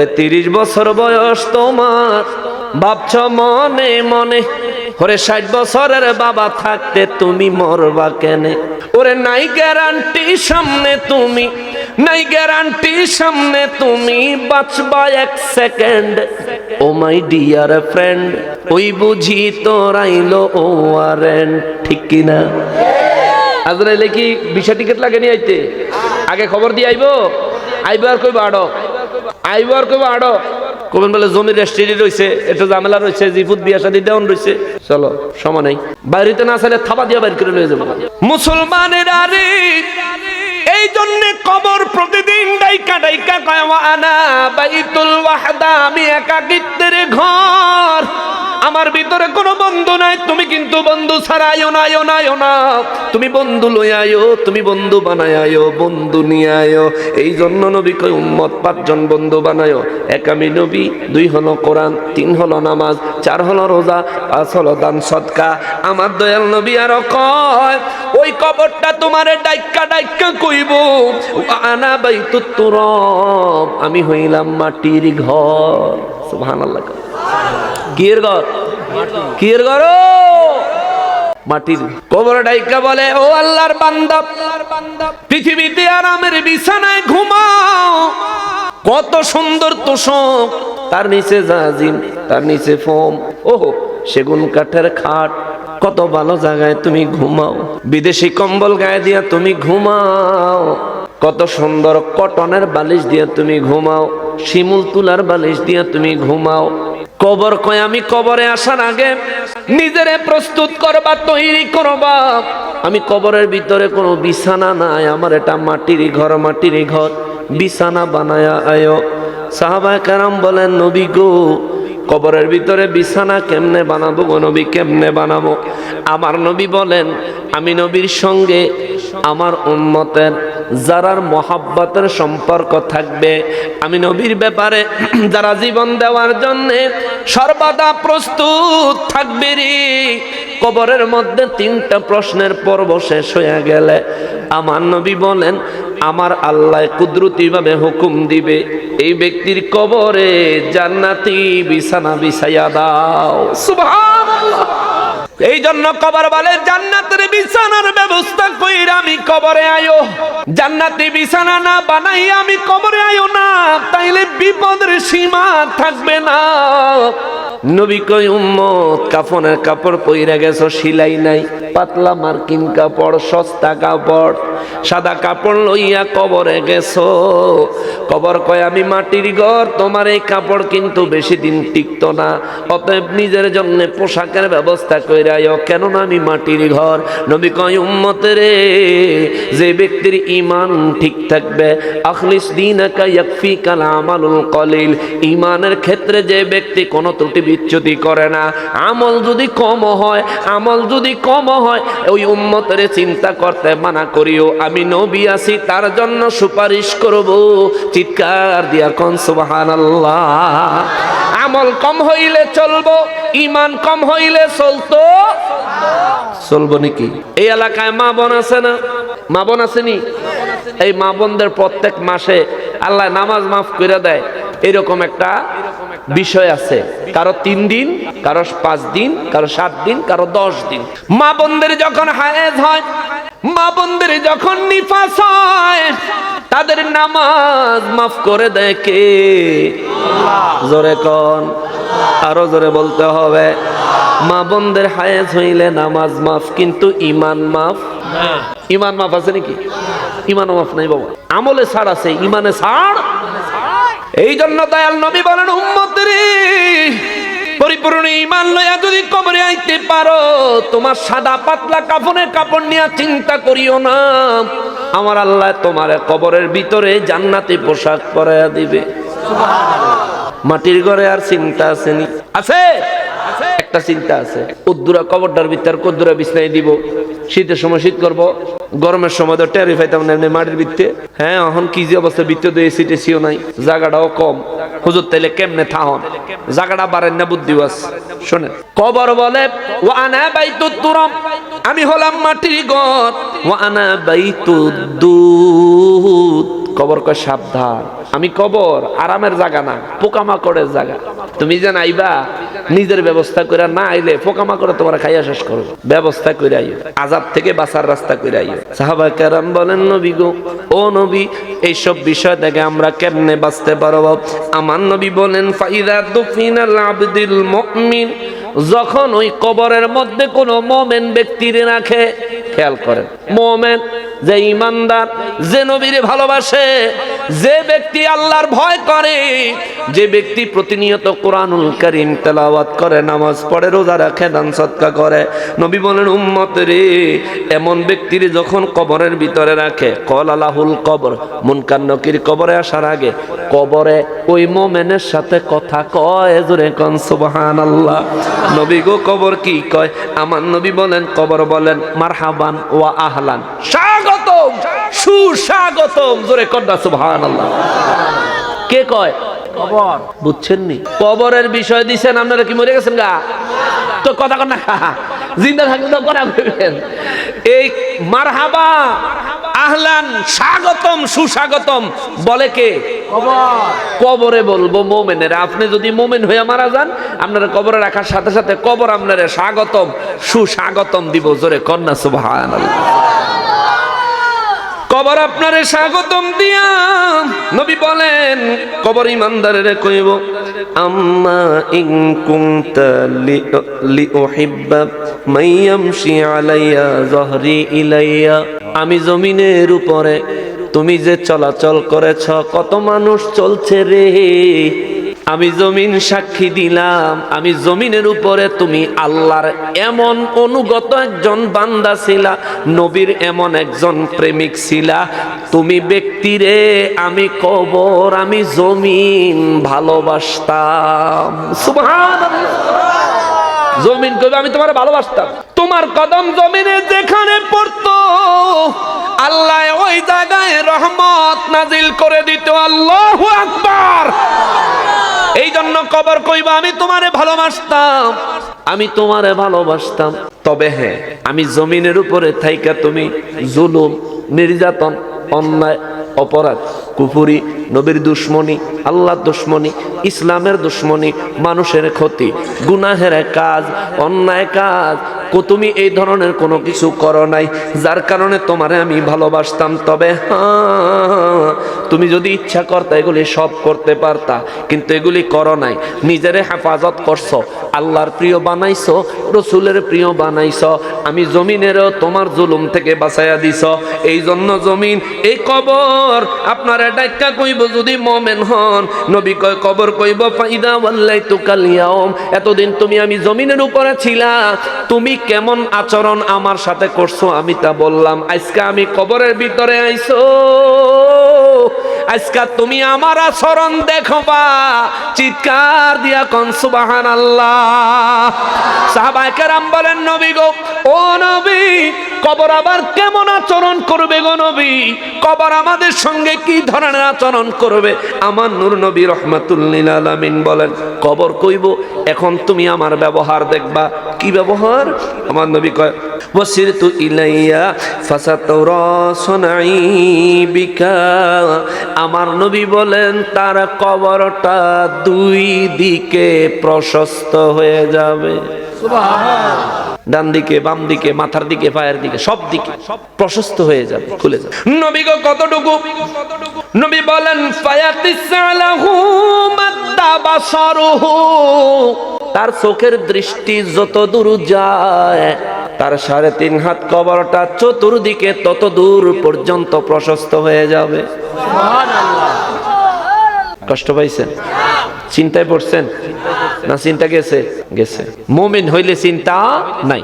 ওরে তিরিশ বছর বয়স তোমার। ভাবছ মনে মনে, ওরে ষাট বছরের বাবা থাকতে তুমি মরবা কেনে? ওরে নাই গ্যারান্টি সামনে তুমি, নাই গ্যারান্টি সামনে তুমি বাঁচবা এক second oh my dear friend ওই বুঝি তোর আইলো ও আর ঠিক কিনা আজরাইলে কি বিশা টিকিট লাগে নি আইতে? আগে খবর দিয়ে আইবো? আইবো আর কইবো আড়ো আইবো আর কইবো আড়ো। কবেন বলে জমির রেস্ট্রি রয়েছে একটু ঝামেলা রয়েছে জিফুত বিয়া শাদি দেওয়ান রয়েছে চলো সময় নাই। বাইরেতে না চাইলে থাবা দিয়া বাইর করে লয়ে যাব। মুসলমানের আরে এই জন্য কবর প্রতিদিন ডাইকা ডাইকা কয় আনা বাইতুল ওয়াহদা আমি একাকিত্বের ঘর। আমার ভিতরে কোনো বন্ধু নাই। তুমি কিন্তু বন্ধু ছাড়াইও না আয়ো না না। তুমি বন্ধু লই আয়ো তুমি বন্ধু বানায় আয়ো বন্ধু নিয়ে আয়ো এই জন্য নবী কই উম্মত পাঁচজন বন্ধু বানায়ো। এক আমি নবী, দুই হলো কোরআন, তিন হলো নামাজ, চার হলো রোজা, পাঁচ হলো দান সৎকা। আমার দয়াল নবী আর কয়, ওই কবরটা তোমারে ডাইক্কা ডাইক্কা কইব। আনা বাইতু তুরব আমি হইলাম মাটির ঘর। সুবহানাল্লাহ। মাটির কবর ডাইকা বলে, ও আল্লাহর বান্দা, পৃথিবীতে আরামের বিছানায় ঘুমাও। কত সুন্দর তোষক, তার নিচে জাজিম, তার নিচে ফোম। ওহো, সেগুন কাঠের খাট, কত ভালো জায়গায় তুমি ঘুমাও। বিদেশি কম্বল গায়ে দিয়া তুমি ঘুমাও। কত সুন্দর কটনের বালিশ দিয়ে তুমি ঘুমাও। শিমুল তুলার বালিশ দিয়ে তুমি ঘুমাও। কবর কয়, আমি কবরে আসার আগে নিজেরে প্রস্তুত করবা, তৈরি করবা। আমি কবরের ভিতরে কোনো বিছানা নাই, আমার এটা মাটির ঘর মাটির ঘর। বিছানা বানায়া আয়ো। সাহাবা কারাম বলেন, নবী গো, কবরের ভিতরে বিছানা কেমনে বানাবো গো? নবী কেমনে বানাবো? আমার নবী বলেন, আমি নবীর সঙ্গে আমার উন্মতের যারার মহাব্বতের সম্পর্ক থাকবে, আমি নবীর ব্যাপারে যারা জীবন দেওয়ার জন্যে সর্বদা প্রস্তুত থাকবে রে। কবরের মধ্যে তিনটা প্রশ্নের পর্ব শেষ হয়ে গেলে আমার নবী বলেন, আমার আল্লাহ কুদরতিভাবে হুকুম দিবে, এই ব্যক্তির কবরে জান্নাতি বিছানা বিছাইয়া দাও। সুবহানাল্লাহ। এই জন্য কবর বলে, জান্নাতের বিছানার কইরা আমি কবরে আয়ো। জান্নাতি বিছানা না বানাই আমি কবরে আয়ো না, তাইলে বিপদের সীমা থাকবে না। নবী কই উম্মত, কাফনের কাপড় পইরা গেছো নাই। পাতলা মার্কিন কাপড়, সস্তা কাপড়, সাদা কাপড় লইয়া কবরে গেছো। কবর কয়, আমি মাটির ঘর, তোমার এই কাপড় কিন্তু বেশি দিন টিকতো না। অতএব নিজের জন্য পোশাকের ব্যবস্থা কইরা আয়ো। কেননা আমি মাটির ঘর। নবী কয়, উম্মতের রে যে ব্যক্তির ইমান ঠিক থাকবে। আখলিস দিনাকা আমালুল কলিল। ইমানের ক্ষেত্রে যে ব্যক্তি কোনো ত্রুটি বিচ্যুতি করে না, আমল যদি কম হয়, আমল যদি কম হয়, ওই উম্মতের চিন্তা করতে মানা করিও। আমি নবী আছি, তার জন্য সুপারিশ করব। চিৎকার দিয়া কন, সুবহানাল্লাহ। আমল কম হইলে চলবো ইমান কম হইলে চলতো। চলবো নাকি? এই এলাকায় মা বোন আছে না? মা বোন আসেনি এই মা বোনদের প্রত্যেক মাসে আল্লাহ নামাজ মাফ করে দেয়। এরকম একটা বিষয় আছে। কারও তিন দিন কারও পাঁচ দিন কারও সাত দিন কারও দশ দিন। মা বোনদের যখন হায়েজ হয় মা বোনদের যখন নিফাস হয় তাদের নামাজ মাফ করে দেয় কে? জোরে কন। আরও জোরে বলতে হবে। মা বোনদের হায়েজ হইলে নামাজ মাফ কিন্তু ইমান মাফ ইমান মাফ আছে নাকি? ইমানও মাফ নাই বাবা। আমলে ছাড় আছে ইমানে ছাড়। এই জন্য দয়াল নবী বলেন উম্মতরে পরিপূর্ণ ইমান লইয়া যদি কবরে আইতে পারো তোমার সাদা পাতলা কাপড়ের কাপড় নিয়ে চিন্তা করিও না। আমার আল্লাহ তোমার কবরের ভিতরে জান্নাতে পোশাক পরাইয়া দিবে। মাটির ঘরে আর চিন্তা আসেনি আছে? একটা চিন্তা আছে। উদ্দুরা কবরটার ভিতর কদ্দুরা বিছনাই দিব। শীতের সময় শীত করব। গরমের সময় তো টেরি পাইতাম না এমনি মাটির ভিত্তে হ্যাঁ এখন কি যে অবস্থা? ভিত্তে দিয়ে সিটে সিও নাই। জায়গাটাও কম। হুজুর তাইলে কেমনে থাহন? জায়গাটা বাড়েন না বুদ্ধি বাস শোনেন। কবর বলে ও আনা বাইতু তুরম আমি হলাম মাটির ঘর। ও আনা বাইতু দুধ কবর কয় সাবধান। আমি কবর আরামের জায়গা না, পোকামাকড়ের জায়গা। তুমি যে নাইবা নিজের ব্যবস্থা করে না আইলে পোকামাকড়ে তোমার খাইয়া শেষ করো। ব্যবস্থা করে আইও আজাব থেকে বাঁচার রাস্তা করে আইও। সাহাবা কেরাম বলেন, নবী গো, ও নবী, এইসব বিষয় থেকে আমরা কেমনে বাঁচতে পারব? আমার নবী বলেন, ফাইদা দুফিনাল আবদিল মুমিন। যখন ওই কবরের মধ্যে কোনো মোমেন ব্যক্তির রাখে, খেয়াল করেন, মোমেন যে ইমানদার যে নবীরে ভালোবাসে যে ব্যক্তি আল্লাহর ভয় করে, যে ব্যক্তি প্রতিনিয়ত কোরআনুল করিম তেলাওয়াত করে, নামাজ পড়ে, রোজা রাখে, দান সৎকা করে, নবী বলেন, উম্মত রে, এমন ব্যক্তির যখন কবরের ভিতরে রাখে, কল আলাহুল কবর, মুনকার নকির কবরে আসার আগে, কবরে ওই মোমেনের সাথে কথা কয় জোরে কন সুবহান আল্লাহ নবী গো, কবর কি কয়? আমার নবী বলেন, কবর বলেন, মারহাবান ওয়া আহলান। স্বাগতম! সুস্বাগতম। জোরে কন্যা সুবহানাল্লাহ। কে কয়? খবর বুঝছেন নি কবরের বিষয় দিছেন আপনারা কি মরে গেছেন গা? তো কথা কন না। জিন্দা থাকলে তো কথা কইবেন। এই মারহাবা আহলান স্বাগতম সুস্বাগতম। বলে কে? কবরে। বলব মোমেনের। আপনি যদি মোমেন হয়ে মারা যান আপনারা কবরে রাখার সাথে সাথে কবর আপনারা স্বাগতম সুস্বাগতম দিব। জোরে কন্যা সুবহান কবর আপনারে স্বাগতম দিয়া। নবী বলেন কবর ইমানদারের কইব, আম্মা ইন কুনতা লি- উহিব্বা মাইয়ামশি আলাইয়া জহরি ইলাইয়া। আমি জমিনের উপরে, তুমি যে চলাচল করেছ, কত মানুষ চলছে রে? আমি জমিন সাক্ষী দিলাম। আমি জমিনের উপরে তুমি আল্লাহর এমন অনুগত একজন বান্দা ছিলা, নবীর এমন একজন প্রেমিক ছিলা। তুমি ব্যক্তিরে, আমি কবর, আমি জমিন ভালোবাসতাম। জমিন কবি আমি তোমার ভালোবাসতাম। তোমার কদম জমিনে যেখানে পড়তো, আল্লাহ ওই জায়গায় রহমত নাজিল করে দিত। আল্লাহ আকবার। এই জন্য কবর কইবা, আমি তোমারে ভালোবাসতাম। আমি তোমারে ভালোবাসতাম। তবে হ্যাঁ আমি জমিনের উপরে থাইকা তুমি জুলুম, নির্যাতন, অন্যায়, অপরাধ, কুফুরি, নবীর দুশ্মনী আল্লাহ দুশ্মনী, ইসলামের দুশ্মনী, মানুষের ক্ষতি, গুনাহের কাজ, অন্যায় কাজ তুমি এই ধরনের কোনো কিছু করো নাই, যার কারণে তোমারে আমি ভালোবাসতাম। তবে তুমি যদি ইচ্ছা করতা, এগুলি সব করতে পারতা, কিন্তু এগুলি করো নাই। নিজেরে হেফাজত করছ, আল্লাহর প্রিয় বানাইছো, রসুলের প্রিয় বানাইছ, আমি জমিনেরও তোমার জুলুম থেকে বাঁচাইয়া দিছ। এই জন্য জমিন, এই কবর, আপনার ডাক্কা কইব যদি মমেন হন, নবী কয়, কবর কইব ফাইদা ওয়াল্লাই তুকালিয়াম এতদিন তুমি আমি জমিনের উপরে ছিলা, তুমি কেমন আচরণ আমার সাথে করছ? আমি তা বললাম, আজকে আমি কবরের ভিতরে আইছো। আজকা তুমি আমার আচরণ দেখবা। চিৎকার দিয়া কন সুবাহান আল্লাহ সাহাবায়ে কেরাম বলেন, নবী গো, ও নবী, কবর আবার কেমন আচরণ করবে গো নবী? কবর আমাদের সঙ্গে কি ধরনের আচরণ করবে? আমার নূর নবী রহমাতুল্লিল আলামিন বলেন, কবর কইব, এখন তুমি আমার ব্যবহার দেখবা। কি ব্যবহার? আমার নবী কয় ওয়াসিরতু ইলাইয়া ফাসাতুরা সুনাই বিকা আমার নবী বলেন তার কবরটা দুই দিকে প্রশস্ত হয়ে যাবে। ডান দিকে বাম দিকে মাথার দিকে পায়ের দিকে সব দিকে সব প্রশস্ত হয়ে যাবে খুলে যাবে। নবী গো কতটুকু? নবী বলেন ফায়াতিসালাহু মাদ্দা বাসারুহু তার চোখের দৃষ্টি যত দূর যায়, তার সাড়ে তিন হাত কবরটা চতুর্দিকে তত দূর পর্যন্ত প্রশস্ত হয়ে যাবে। কষ্ট পাইছেন? চিন্তায় পড়ছেন? না চিন্তা গেছে? গেছে। মোমিন হইলে চিন্তা নাই।